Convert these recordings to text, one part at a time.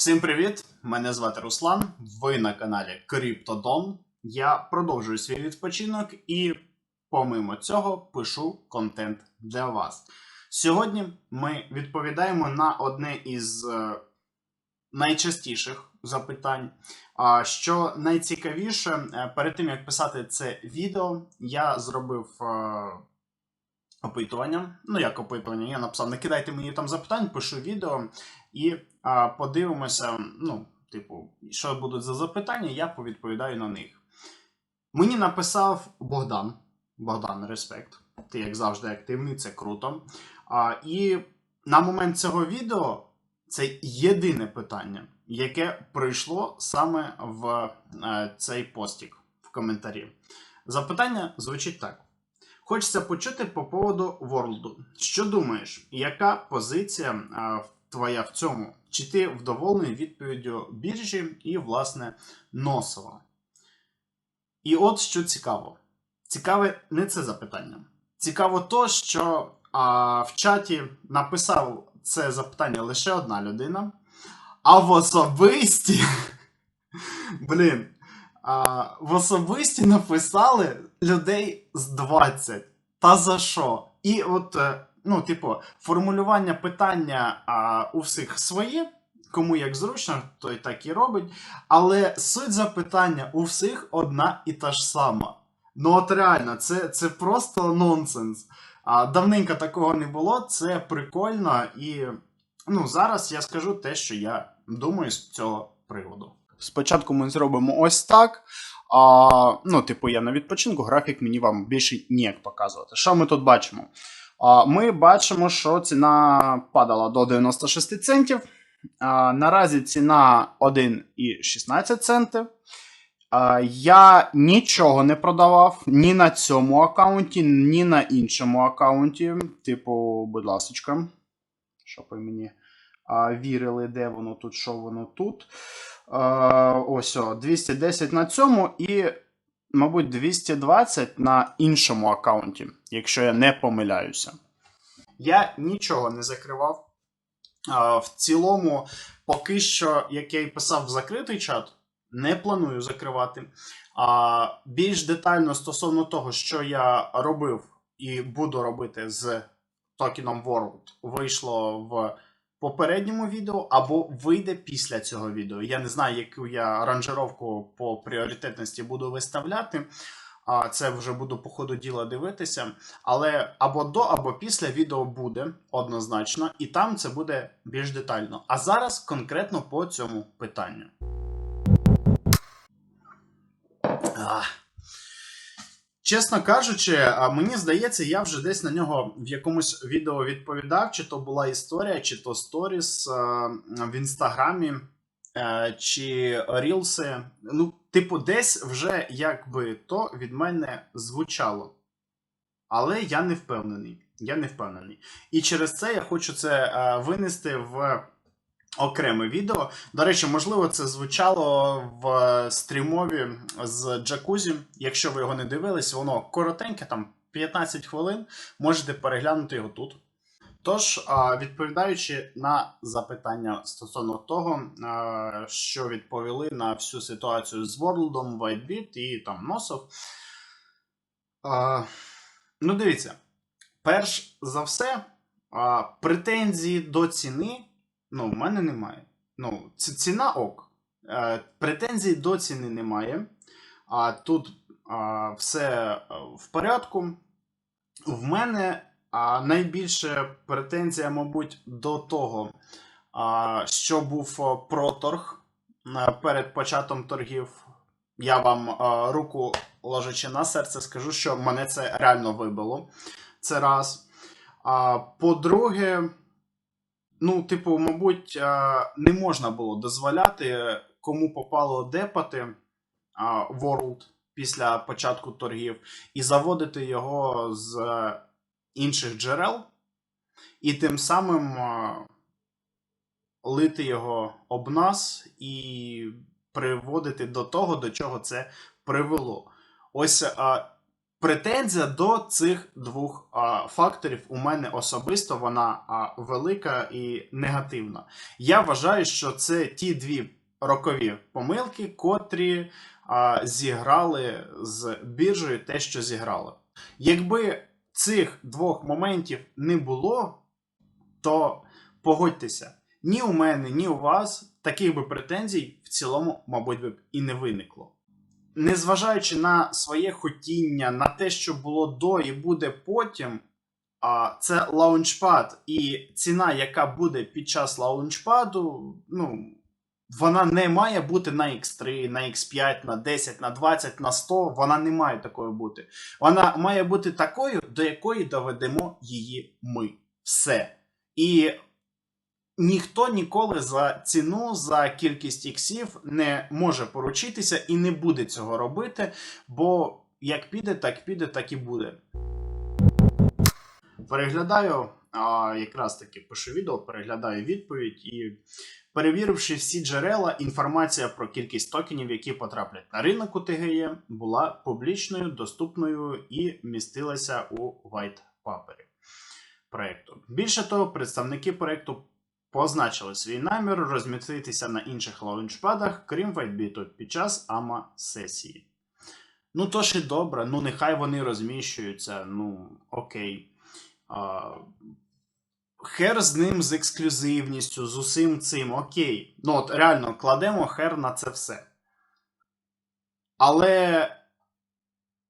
Всім привіт! Мене звати Руслан. Ви на каналі CryptoDon. Я продовжую свій відпочинок і, помимо цього, пишу контент для вас. Сьогодні ми відповідаємо на одне із е, найчастіших запитань. А що найцікавіше, е, перед тим як писати це відео, я зробив. е, Опитування. Ну, як опитування, я написав: не кидайте мені там запитань, пишу відео і подивимося, ну, типу, що будуть за запитання, я повідповідаю на них. Мені написав Богдан. Богдан, респект. Ти, як завжди, активний, це круто. А, і на момент цього відео це єдине питання, яке прийшло саме в е, цей постік в коментарі. Запитання звучить так. Хочеться почути по поводу Ворлду. Що думаєш, яка позиція а, твоя в цьому? Чи ти вдоволений відповіддю біржі і, власне, Носова? І от що цікаво. Цікаве не це запитання. Цікаво то, що а, в чаті написав це запитання лише одна людина, а в особисті. Блін. А, в особисті написали людей з 20. Та за що? І от, е, ну, типу, формулювання питання а, у всіх своє, кому як зручно, той так і робить. Але суть запитання у всіх одна і та ж сама. Ну, от реально, це, це просто нонсенс. А, давненько такого не було, це прикольно. І ну, зараз я скажу те, що я думаю з цього приводу. Спочатку ми зробимо ось так. А, ну, типу, я на відпочинку, графік мені вам більше ніяк показувати. Що ми тут бачимо? Ми бачимо, що ціна падала до 96 центів. Наразі ціна 1,16 центів. Я нічого не продавав ні на цьому аккаунті, ні на іншому аккаунті. Типу, будь ласка, щоб ви мені вірили, де воно тут, що воно тут. Ось о, 210 на цьому і, мабуть, 220 на іншому аккаунті, якщо я не помиляюся. Я нічого не закривав. В цілому, поки що, як я і писав в закритий чат, не планую закривати. А, більш детально стосовно того, що я робив і буду робити з токеном World, вийшло в попередньому відео або вийде після цього відео. Я не знаю, яку я ранжировку по пріоритетності буду виставляти. А це вже буду по ходу діла дивитися. Але або до, або після відео буде однозначно, і там це буде більш детально. А зараз конкретно по цьому питанню. Ах. Чесно кажучи, мені здається, я вже десь на нього в якомусь відео відповідав, чи то була історія, чи то сторіс в інстаграмі, е, чи рілси. Ну, типу, десь вже якби то від мене звучало. Але я не впевнений. Я не впевнений. І через це я хочу це е, винести в окреме відео. До речі, можливо, це звучало в стрімові з Джакузі. Якщо ви його не дивились, воно коротеньке, там 15 хвилин. Можете переглянути його тут. Тож, відповідаючи на запитання стосовно того, що відповіли на всю ситуацію з Ворлдом, WhiteBit і там Носов. Ну, дивіться, перш за все, претензії до ціни ну, в мене немає. Ну, ці- ціна ок. Е, претензій до ціни немає. А тут а, все е, в порядку. В мене а, найбільше претензія, мабуть, до того, а, що був а, проторг перед початком торгів. Я вам а, руку ложачи на серце, скажу, що мене це реально вибило. Це раз. А, по-друге, ну, типу, мабуть, не можна було дозволяти кому попало депати World після початку торгів і заводити його з е, інших джерел, і тим самим лити його об нас і приводити до того, до чого це привело. Ось претензія до цих двох а, факторів у мене особисто вона а, велика і негативна. Я вважаю, що це ті дві рокові помилки, котрі а, зіграли з біржею те, що зіграли. Якби цих двох моментів не було, то погодьтеся, ні у мене, ні у вас таких би претензій в цілому, мабуть, би і не виникло. Незважаючи на своє хотіння, на те, що було до і буде потім, а це лаунчпад, і ціна, яка буде під час лаунчпаду, ну, вона не має бути на X3, на X5, на 10, на 20, на 100. Вона не має такою бути. Вона має бути такою, до якої доведемо її ми. Все. І ніхто ніколи за ціну, за кількість іксів не може поручитися і не буде цього робити, бо як піде, так піде, так і буде. Переглядаю, а, якраз таки пишу відео, переглядаю відповідь і перевіривши всі джерела, інформація про кількість токенів, які потраплять на ринок у ТГЄ, була публічною, доступною і містилася у white папері проекту. Більше того, представники проекту позначили свій намір розміститися на інших лаунчпадах, крім WhiteBit, під час АМА сесії. Ну, то ж і добре, ну нехай вони розміщуються, ну окей. А, хер з ним з ексклюзивністю, з усім цим, окей. Ну, от реально, кладемо хер на це все. Але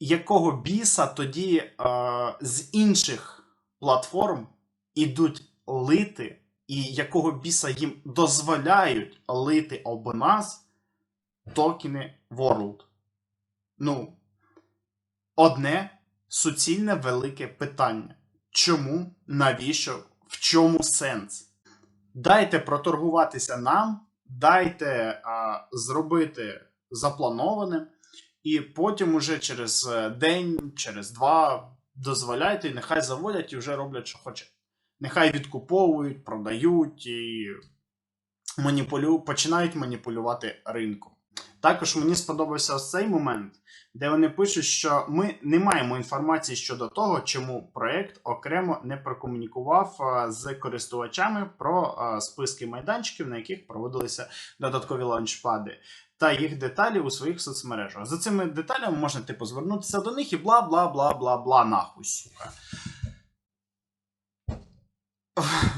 якого біса тоді а, з інших платформ ідуть лити, і якого біса їм дозволяють лити об нас токени World? Ну, одне суцільне велике питання. Чому? Навіщо? В чому сенс? Дайте проторгуватися нам, дайте а, зробити заплановане, і потім уже через е, день, через два дозволяйте, і нехай заводять і вже роблять, що хочуть. Нехай відкуповують, продають і маніпулю... починають маніпулювати ринком. Також мені сподобався ось цей момент, де вони пишуть, що ми не маємо інформації щодо того, чому проект окремо не прокомунікував з користувачами про списки майданчиків, на яких проводилися додаткові лаунчпади, та їх деталі у своїх соцмережах. За цими деталями можна типу звернутися до них і бла бла бла бла бла нахуй. сука.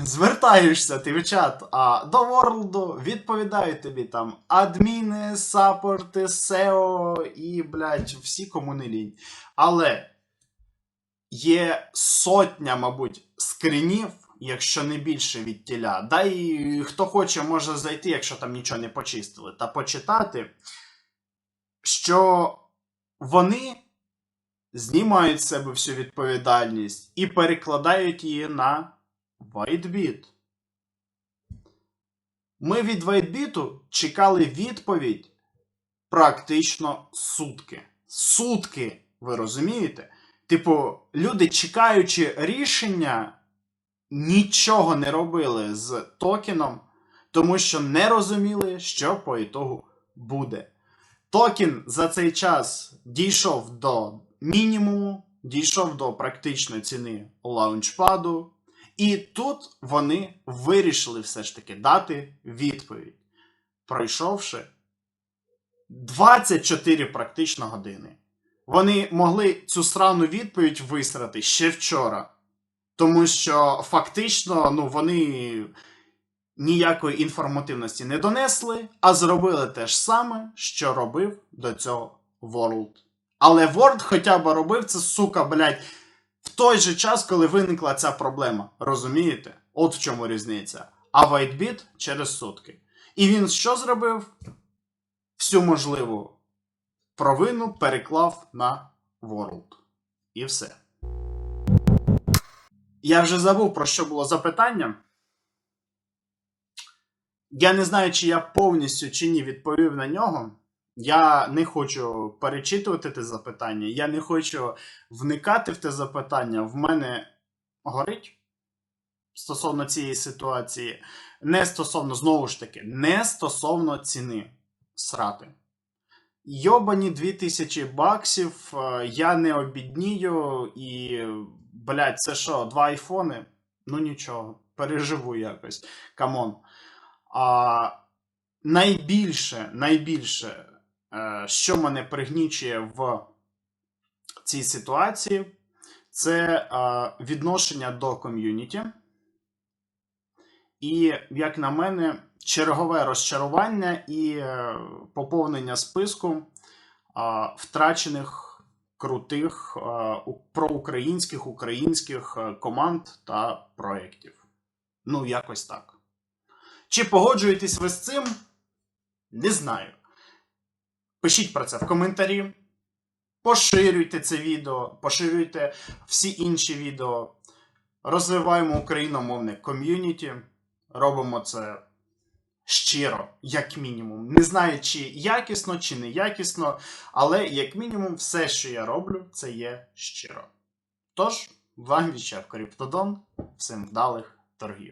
Звертаєшся ти в чат а, до Ворлду, відповідають тобі там адміни, саппорти, SEO і, блядь, всі кому не лінь. Але є сотня, мабуть, скринів, якщо не більше від тіля. Да і хто хоче, може зайти, якщо там нічого не почистили, та почитати, що вони знімають з себе всю відповідальність і перекладають її на. WhiteBit. Ми від WhiteBit чекали відповідь практично сутки. Сутки, ви розумієте? Типу, люди, чекаючи рішення, нічого не робили з токеном, тому що не розуміли, що по ітогу буде. Токен за цей час дійшов до мінімуму, дійшов до практичної ціни лаунчпаду. І тут вони вирішили все ж таки дати відповідь, пройшовши 24 практично години. Вони могли цю срану відповідь висрати ще вчора. Тому що фактично ну, вони ніякої інформативності не донесли, а зробили те ж саме, що робив до цього World. Але World хоча б робив це, сука, блядь, той же час, коли виникла ця проблема. Розумієте? От в чому різниця. А WhiteBit через сутки. І він що зробив? Всю можливу провину переклав на World. І все. Я вже забув, про що було запитання. Я не знаю, чи я повністю чи ні відповів на нього. Я не хочу перечитувати те запитання, я не хочу вникати в те запитання. В мене горить стосовно цієї ситуації. Не стосовно, знову ж таки, не стосовно ціни срати. Йобані 2000 баксів, е, я не обіднію і, блядь, це що, два айфони? Ну нічого, переживу якось. Камон. А, найбільше, найбільше, що мене пригнічує в цій ситуації, це е, відношення до ком'юніті. І, як на мене, чергове розчарування і е, поповнення списку е, втрачених крутих е, проукраїнських українських е, команд та проєктів. Ну, якось так. Чи погоджуєтесь ви з цим? Не знаю. Пишіть про це в коментарі. Поширюйте це відео, поширюйте всі інші відео. Розвиваємо україномовне ком'юніті. Робимо це щиро, як мінімум. Не знаю, чи якісно, чи не якісно, але як мінімум, все, що я роблю, це є щиро. Тож, вам вічав Криптодон, всім вдалих торгів.